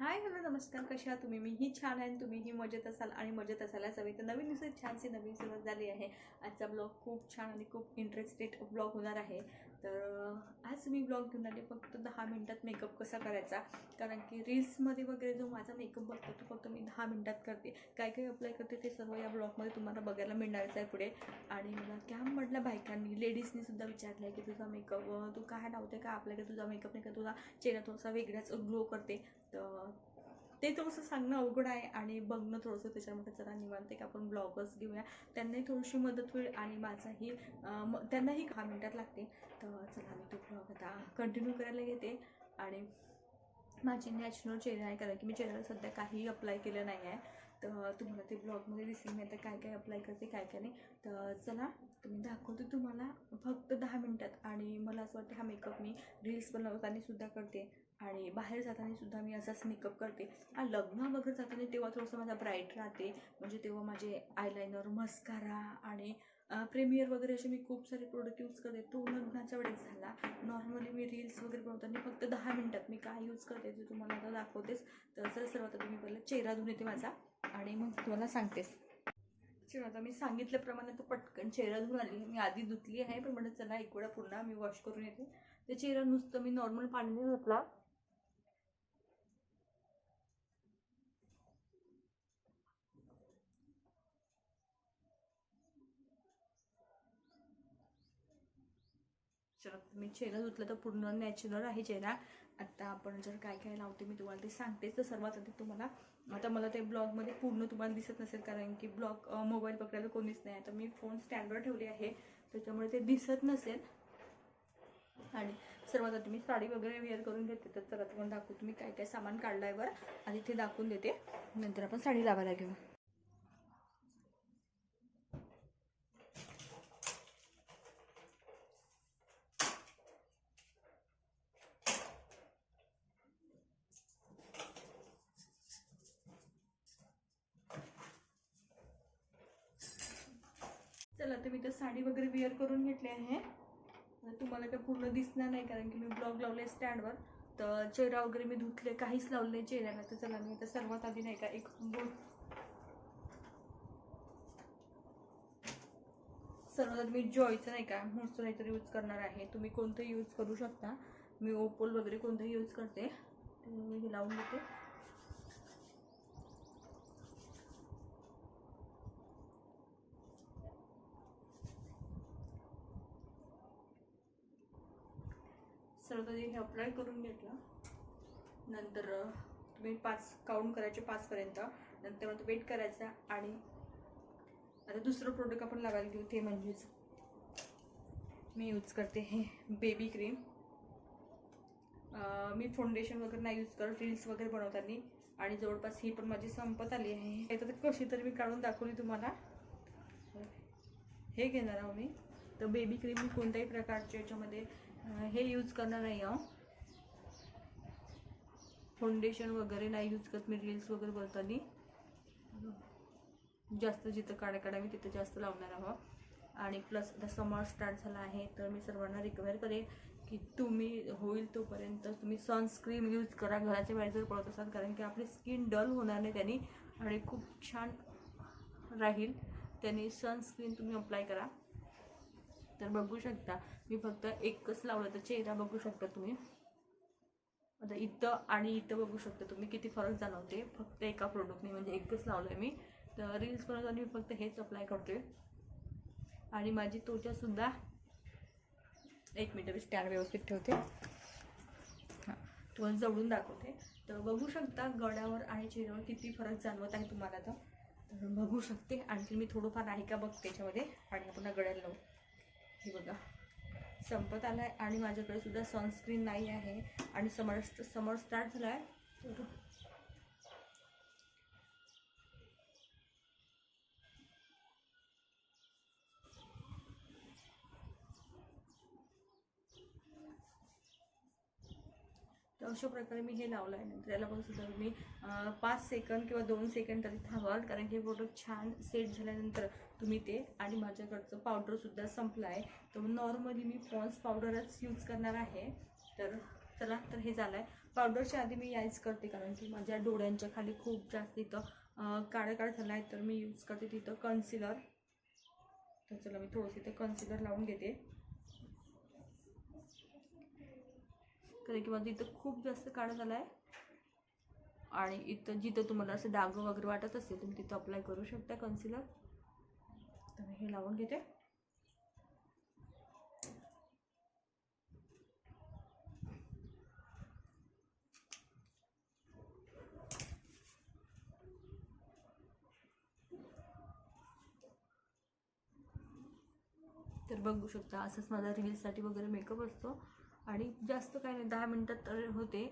Hi hello नमस्कार कशा तुम्ही तुम्ही? मीही छान आहे तुम्ही तुम्हीही मजेत असाल आणि मजेत असायलाच हवी. तर नवीन दिवसात छानशी नवीन सुरुवात झाली आहे. आजचा ब्लॉग खूप छान आणि खूप इंटरेस्टेड ब्लॉग होणार आहे. तर आज मी ब्लॉग घेऊन आले. फक्त दहा मिनटात मेकअप कसा करायचा? कारण की रील्समध्ये वगैरे जो माझा मेकअप बघतो तो फक्त मी दहा मिनटात करते. काय काय अप्लाय करते ते सर्व या ब्लॉगमध्ये तुम्हाला बघायला मिळणारच आहे पुढे. आणि मला कॅम्पमधल्या बायकांनी लेडीजनी सुद्धा विचारलं आहे की तुझा मेकअप तू काय लावते का आपल्याकडे तुझा मेकअप नाही का? तुझा चेहरा थोडासा वेगळाच ग्लो करते. तर ते थोडंसं सांगणं अवघड आहे आणि बघणं थोडंसं त्याच्यामध्ये जरा निवांत की आपण ब्लॉगर्स घेऊया. त्यांनाही थोडीशी मदत होईल आणि माझाही त्यांनाही दहा मिनटात लागते तर चला मी तो ब्लॉग आता कंटिन्यू करायला घेते. आणि माझी नॅचरल चेहरा आहे कारण की मी चेहऱ्याला सध्या काही अप्लाय केलं नाही आहे. तर तुम्हाला ते ब्लॉगमध्ये दिसेल मी आता काय काय अप्लाय करते काय काय नाही. तर चला तर मी दाखवते तुम्हाला फक्त दहा मिनटात. आणि मला असं वाटतं हा मेकअप मी रील्स बनवताना सुद्धा करते. आणि बाहेर जाताना सुद्धा मी असाच मेकअप करते. आणि लग्न वगैरे जाताना तेव्हा थोडंसं माझा ब्राईट राहते. म्हणजे तेव्हा माझे आयलायनर मस्कारा आणि प्रेमियर वगैरे असे मी खूप सारे प्रोडक्ट यूज करते. तो लग्नाच्या वेळेस झाला. नॉर्मली मी रील्स वगैरे बनवताना फक्त दहा मिनटात मी काय यूज करते ते तुम्हाला आता दाखवतेच. तर चला सर्वात आता मी पहिला चेहरा धुवून येते माझा आणि मग तुम्हाला सांगतेस चला आता मी सांगितल्याप्रमाणे तो पटकन चेहरा धुवून आली. मी आधी धुतली आहे पण म्हणत चला एक वेळा पुन्हा मी वॉश करून येते. ते चेहरा नुसतं मी नॉर्मल पाण्याने धुतला चला मी चेहरा धुतला तर पूर्ण नॅचरल आहे चेहरा. आता आपण जर काय काय लावते मी तुम्हाला ते सांगतेच. तर सर्वात आधी तुम्हाला आता मला ते ब्लॉगमध्ये पूर्ण तुम्हाला दिसत नसेल कारण की ब्लॉग मोबाईल पकडायला कोणीच नाही. आता मी फोन स्टँडवर ठेवले आहे. त्याच्यामुळे ते दिसत नसेल. आणि सर्वात आधी मी साडी वगैरे वेअर करून घेते. तर चला तुम्हाला दाखवतो मी काय काय सामान काढलं आहे बरं आणि ते दाखवून देते. नंतर आपण साडी लावायला घेऊ. आता तर मी तर साडी वगैरे वेअर करून घेतली आहे. तुम्हाला काय पूर्ण दिसणार नाही कारण की मी ब्लॉग लावले स्टँडवर तर चेहरा वगैरे मी धुतले काहीच लावले नाही चेहऱ्याला. तर चला मी आता सर्वात आधी नाही का एक बोट सर्वात आधी मी जॉयचं नाही का मॉइश्चरायझर यूज करणार आहे. तुम्ही कोणतं यूज करू शकता. मी ओपोल वगैरे कोणतंही यूज करते. मी हे लावून घेते. सर्व हे अप्लाय करून घेतलं. नंतर तुम्ही पाच काउंट करायचे पाचपर्यंत. नंतर मग वेट करायचा आणि आता दुसरं प्रोडक्ट आपण लावायला घेऊ ते म्हणजेच मी यूज करते हे बेबी क्रीम मी फाउंडेशन वगैरे नाही यूज करत रील्स वगैरे बनवताना. आणि जवळपास ही पण माझी संपत आली आहे. तर कशी तरी मी काढून दाखवली तुम्हाला. हे घेणार आहो मी. तर बेबी क्रीम मी कोणत्याही प्रकारच्या याच्यामध्ये हे यूज करणार नाही आहो. फाउंडेशन वगैरे नाही यूज करत मी रील्स वगैरे बोलताना. जास्त जिथं काढ्या काढावी तिथं जास्त लावणार आहो. आणि प्लस आता समर स्टार्ट झाला आहे तर मी सर्वांना रिकमेंड करेन की तुम्ही होईल तोपर्यंत तुम्ही सनस्क्रीन यूज करा. घराच्या बाहेर जर पडत असाल कारण की आपली स्किन डल होणार नाही त्यांनी. आणि खूप छान राहील. त्यांनी सनस्क्रीन तुम्ही अप्लाय करा. तर बघू शकता. मी फक्त एकच लावलं तर चेहरा बघू शकता तुम्ही. आता इथं आणि इथं बघू शकता तुम्ही किती फरक जाणवते. फक्त एका प्रोडक्टने म्हणजे एकच लावलं आहे मी. तर रील्स बनवताना मी फक्त हेच अप्लाय करते आणि माझी त्वचासुद्धा एक मिनटं मी स्टँड व्यवस्थित ठेवते. हां तुम्हाला जवळून दाखवते. तर बघू शकता गळ्यावर आणि चेहऱ्यावर किती फरक जाणवत आहे तुम्हाला आता. तर बघू शकते. आणखी मी थोडंफार आहे का बघ त्याच्यामध्ये. आणि पुन्हा गळ्याला लावू. हे बघा. संपत आला आहे आणि माझ्याकडे सुद्धा सनस्क्रीन नाही आहे. आणि समर समर स्टार्ट झाला आहे तर तर अशा प्रकारे मी हे लावलं आहे नंतर याला पण सुद्धा तुम्ही पाच सेकंद किंवा दोन सेकंड तरी थांबाल कारण की हे प्रोडक्ट छान सेट झाल्यानंतर तुम्ही ते आणि माझ्याकडचं पावडरसुद्धा संपलं आहे तर नॉर्मली मी पॉन्स पावडरच यूज करणार आहे. तर चला तर हे झालं आहे पावडरच्या आधी मी यायच करते कारण की माझ्या डोळ्यांच्या खाली खूप जास्त इथं काळं काळं झाला आहे तर मी यूज करते तिथं कन्सिलर तर चला मी थोडंसं इथं कन्सिलर लावून घेते. कारण की माझं इथं खूप जास्त काळं झाला आहे आणि इथं जिथं तुम्हाला असं डाग वगैरे वाटत असेल तुम्ही तिथं अप्लाय करू शकता कन्सिलर तर मी हे लावून घेते. तर बघू शकता असंच माझा रील्ससाठी वगैरे मेकअप असतो. आणि जास्त काही नाही दहा मिनटात तर होते.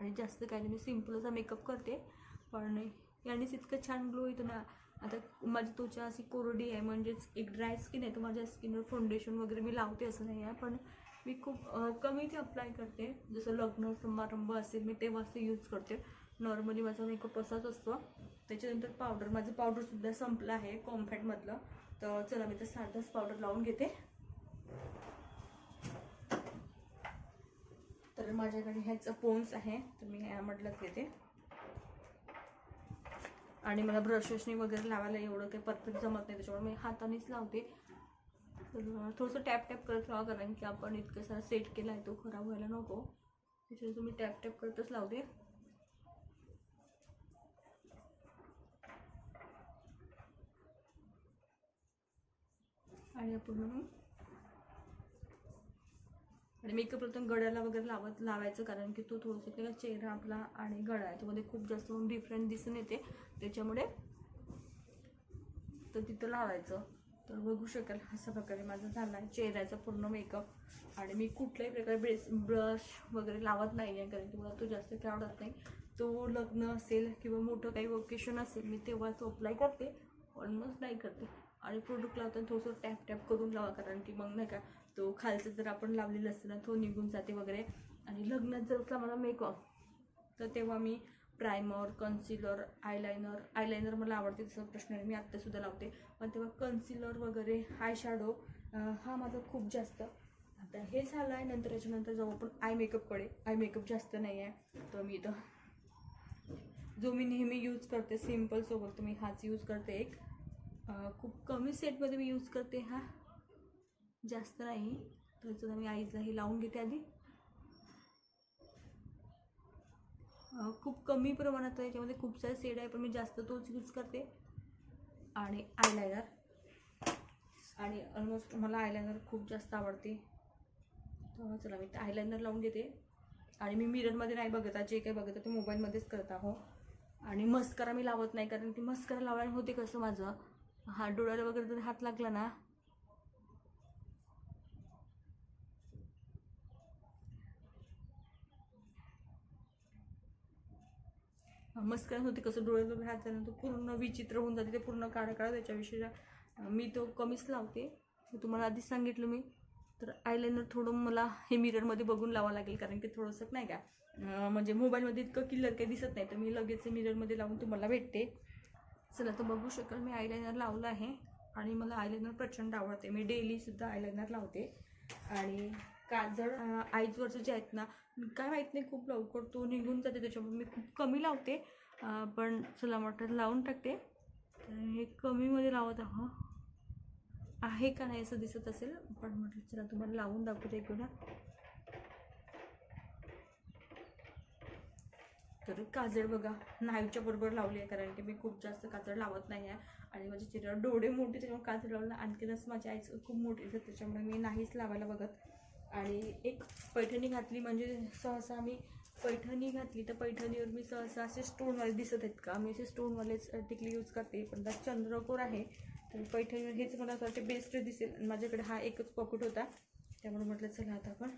आणि जास्त काही नाही मी सिम्पलचा असा मेकअप करते. पण यानेच इतकं छान ग्लो येतो ना. आता माझी त्वचा अशी कोरडी आहे म्हणजेच एक ड्राय स्किन आहे तर माझ्या स्किनवर फाउंडेशन वगैरे मी लावते असं नाही आहे. पण मी खूप कमी ते अप्लाय करते. जसं लग्न समारंभ असेल मी तेव्हाच ते यूज करते. नॉर्मली माझा मेकअप असाच असतो. त्याच्यानंतर पावडर माझं पावडरसुद्धा संपलं आहे कॉम्फॅटमधलं तर चला मी तर साधाच पावडर लावून घेते. तर माझ्याकडे ह्याचं पोन्स आहे. तर मी म्हटलंच घेते. आणि मला ब्रशेसनी वगैरे लावायला एवढं काही परफेक्ट जमत नाही त्याच्यामुळे मी हातानेच लावते. तर थोडंसं टॅप टॅप करत राहा कारण की आपण इतकं सारा सेट केला आहे तो खराब व्हायला नको. त्याच्यावर तुम्ही टॅप टॅप करतच लावते. आणि आपण म्हणून आणि मेकअप प्रथम गळ्याला वगैरे लावत लावायचं कारण की तो थोडंसं त्याचा चेहरा आपला आणि गळा याच्यामध्ये खूप जास्त डिफरंट दिसून येते. त्याच्यामुळे तर तिथं लावायचं. तर बघू शकाल अशा प्रकारे माझं झालं आहे चेहऱ्याचा पूर्ण मेकअप आणि मी कुठल्याही प्रकारे ब्रेस ब्रश वगैरे लावत नाही आहे कारण की मला तो जास्त काय आवडत नाही. तो लग्न असेल किंवा मोठं काही ओकेशन असेल मी तेव्हा तो अप्लाय करते ऑलमोस्ट नाही करते. आणि प्रोडक्ट लावताना थोडंसं टॅप टॅप करून लावा कारण की मग नाही का तो खालचं जर आपण लावलेलं असतं ना तो निघून जाते वगैरे. आणि लग्नात जर असला मला मेकअप तर तेव्हा मी प्रायमर कन्सिलर आयलायनर आयलायनर मला आवडते तसं प्रश्न आहे मी आत्तासुद्धा लावते. पण तेव्हा कन्सिलर वगैरे आय शॅडो हा माझा खूप जास्त. आता हे झालं आहे नंतर याच्यानंतर जाऊ आपण आय मेकअपकडे आय मेकअप जास्त नाही आहे तर मी इथं जो मी नेहमी यूज करते सिम्पलसोबत मी हाच यूज करते एक. खूप कमी सेटमध्ये मी यूज करते हा. जास्त नाही. तर चला मी आईजला हे लावून घेते आधी. खूप कमी प्रमाणात याच्यामध्ये खूप सारे शेड आहे पण मी जास्त तोच यूज करते. आणि आयलायनर आणि ऑलमोस्ट मला आयलायनर खूप जास्त आवडते. तर चला मी आयलायनर लावून घेते. आणि मी मिररमध्ये नाही बघत जे काही बघत ते मोबाईलमध्येच करत आहो. आणि मस्करा मी लावत नाही कारण की मस्करा लावल्याने होते कसं माझं? हा डोळ्याला वगैरे जर हात लागला ना मस्करा होते कसं डोळे डोळे हात तो पूर्ण विचित्र होऊन जाते ते पूर्ण काळा काळा त्याच्याविषयी. मी तो कमीच लावते. तुम्हाला आधीच सांगितलं मी. तर आयलायनर थोडं मला हे मिररमध्ये बघून लावावं लागेल कारण की थोडंसं नाही का म्हणजे मोबाईलमध्ये इतकं क्लिअर काही दिसत नाही तर मी लगेच मिररमध्ये लावून तुम्हाला भेटते. चला तर बघू शकाल मी आयलायनर लावलं आहे आणि मला आयलायनर प्रचंड आवडते. मी डेलीसुद्धा आयलायनर लावते. आणि काजळ आईजवरचं जे आहेत ना काय माहीत नाही खूप लवकर तो निघून जाते त्याच्यामुळे मी खूप कमी लावते. पण चला म्हटलं लावून टाकते. तर हे कमीमध्ये लावत आहो. आहे का नाही असं दिसत असेल पण म्हटलं चला तुम्हाला लावून दाखवते एकदा तर काजळ बघा नाईच्या बरोबर लावली आहे कारण की मी खूप जास्त काजळ लावत नाही आहे. आणि माझ्या चेहऱ्यावर डोळे मोठे त्याच्यामुळे काजळ लावलं आणखीनच माझी आईच खूप मोठी असतात त्याच्यामुळे मी नाहीच लावायला बघत. आणि एक पैठणी घातली म्हणजे सहसा मी पैठणी घातली तर पैठणीवर मी सहसा असे स्टोनवाले दिसत आहेत का? मी असे स्टोनवालेच टिकली यूज करते. पण त्यात चंद्रकोर आहे. तर पैठणीवर हेच मला असं वाटते बेस्ट दिसेल. माझ्याकडे हा एकच पॉकेट होता. त्यामुळे म्हटलं चला आता आपण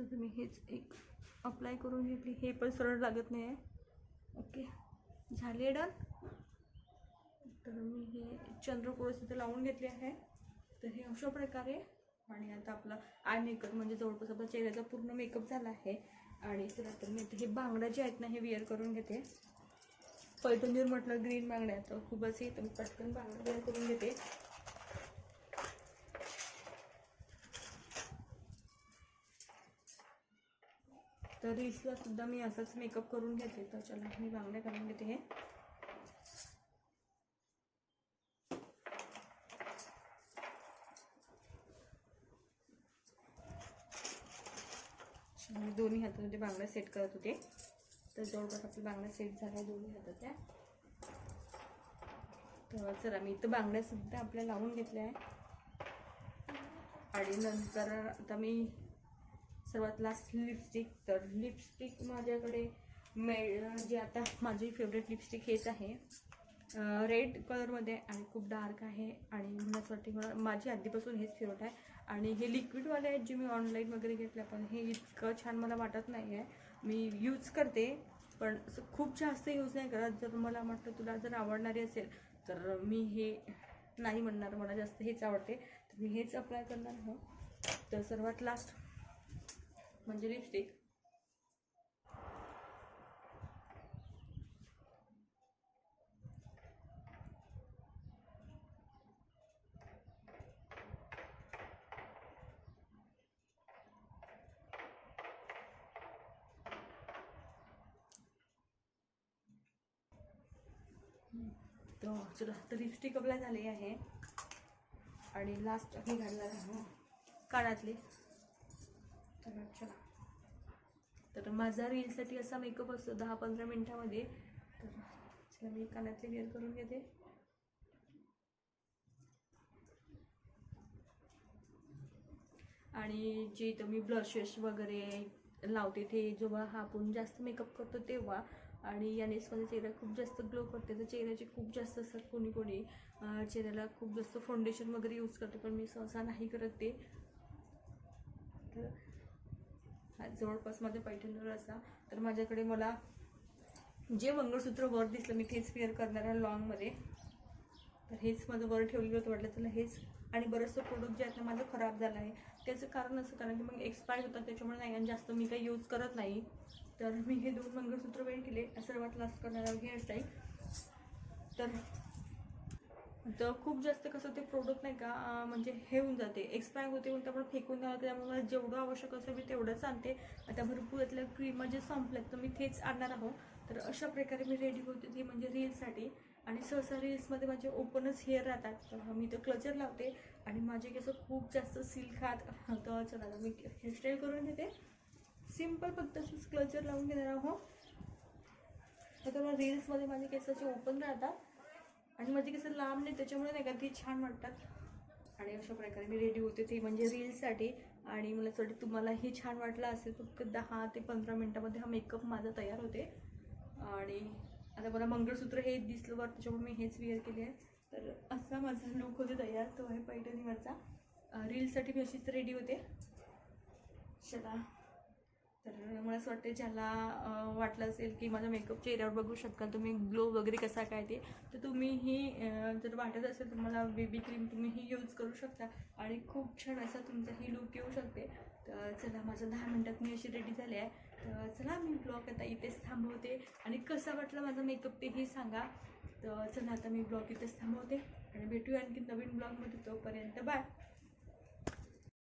तर तुम्ही हेच एक अप्लाय करून घेतली. हे पण सरळ लागत नाही आहे ओके झाले डन तर मी हे चंद्रकोर इथे लावून घेतले आहे. तर हे अशा प्रकारे आणि आता आपला आय मेकअप म्हणजे जवळपास आपला चेहऱ्याचा पूर्ण मेकअप झाला आहे. आणि चला तर मी हे बांगड्या जे आहेत ना हे विअर करून घेते. पैठणीवर म्हटलं ग्रीन बांगड्या तर खूपच हे तर मी पटकन बांगड्या विअर करून घेते. तर रील्सला सुद्धा मी असंच मेकअप करून घेते. तर चला मी बांगड्या करून घेते हे. मी दोन्ही हातामध्ये बांगड्या सेट करत होते. तर जवळपास आपल्या बांगड्या सेट झाल्या दोन्ही हाताच्या तर चला मी इथं बांगड्यासुद्धा आपल्या लावून घेतल्या आहे. आणि नंतर आता मी सर्वात लास्ट लिपस्टिक तर लिपस्टिक माझ्याकडे मे जे म्हणजे आता माझी फेवरेट लिपस्टिक हेच आहे. रेड कलरमध्ये आणि खूप डार्क आहे. आणि मला असं वाटते मला माझी आधीपासून हेच फेवरेट आहे. आणि हे लिक्विडवाले आहेत जे मी ऑनलाईन वगैरे घेतले पण हे इतकं छान मला वाटत नाही आहे मी यूज करते पण असं खूप जास्त यूज नाही करत. जर मला म्हटलं तुला जर आवडणारी असेल तर मी हे नाही म्हणणार. मला जास्त हेच आवडते. तर मी हेच अप्लाय करणार हो तर सर्वात लास्ट म्हणजे लिपस्टिक तर चला, तर लिपस्टिक अप्लाय झाली आहे. आणि लास्ट हे घालणार आहे. कानातली अच्छा. तर माझा रीलसाठी असा मेकअप असतो दहा पंधरा मिनटामध्ये. तर चला मी कानातले वेअर करून घेते. आणि जे इथं मी ब्लशेस वगैरे लावते ते जेव्हा आपण जास्त मेकअप करतो तेव्हा आणि यानेच माझा चेहरा खूप जास्त ग्लो करते. तर चेहऱ्याचे खूप जास्त असतात कोणी कोणी. चेहऱ्याला खूप जास्त फाउंडेशन वगैरे यूज करते पण मी सहसा नाही करत ते तर हा जवळपास माझ्या पैठणीवर असा. तर माझ्याकडे मला जे मंगळसूत्र वर दिसलं मी तेच वेअर करणार आहे लॉंगमध्ये तर हेच माझं वर ठेवलेलं होतं वाटलं तर हेच. आणि बरंचसं प्रोडक्ट जे आहेत ना माझं खराब झालं आहे. त्याचं कारण असं कारण की मग एक्सपायर होतात त्याच्यामुळे नाही आणि जास्त मी काही यूज करत नाही. तर मी हे दोन मंगळसूत्र वेळ केले सर्वात लास्ट करणार आहे हेअरस्टाईल तर तर खूप जास्त कसं ते प्रोडक्ट नाही का म्हणजे हे होऊन जाते. एक्सपायर होते म्हणून आपण फेकून द्यावं त्यामुळे मला जेवढं आवश्यक असेल मी तेवढंच आणते. आता भरपूर यातल्या क्रीम जे संपल्यात तर मी तेच आणणार आहोत तर अशा प्रकारे मी रेडी होते ती म्हणजे रील्ससाठी आणि सहसा रील्समध्ये माझे ओपनच हेअर राहतात. तर मी तर क्लचर लावते. आणि माझे केस खूप जास्त सिल्क हात. तर चला मी हेअरस्टाईल करून घेते. सिंपल फक्त असंच क्लचर लावून घेणार आहोत तर मला रील्समध्ये माझे केसाचे ओपन राहतात. आणि माझे कसं लांब नाही त्याच्यामुळे नाही का ते छान वाटतात. आणि अशा प्रकारे मी रेडी होते ते म्हणजे रील्ससाठी आणि मला असं तुम्हाला हे छान वाटलं असेल फक्त दहा ते पंधरा मिनटामध्ये हा मेकअप माझा तयार होते. आणि आता मला मंगळसूत्र हे दिसलं बरं त्याच्यामुळे मी हेच वेअर केले आहे तर असा माझा लुक होते तयार तो आहे पैठणीवरचा. रील्ससाठी मी अशीच रेडी होते. चला. तर मला असं वाटतं ज्याला वाटलं असेल की माझा मेकअप चेहऱ्यावर बघू शकाल तुम्ही ग्लो वगैरे कसा काय ते तर तुम्ही ही जर वाटत असेल तर मला बेबी क्रीम तुम्ही ही यूज करू शकता. आणि खूप छान असा तुमचा ही लुक येऊ शकते. तर चला माझं दहा मिनटात मी अशी रेडी झाली आहे. तर चला मी ब्लॉग आता इथेच थांबवते. आणि कसा वाटला माझा मेकअप तेही सांगा. तर चला आता मी ब्लॉग इथेच थांबवते. आणि भेटूया आणखी नवीन ब्लॉगमध्ये तोपर्यंत. बाय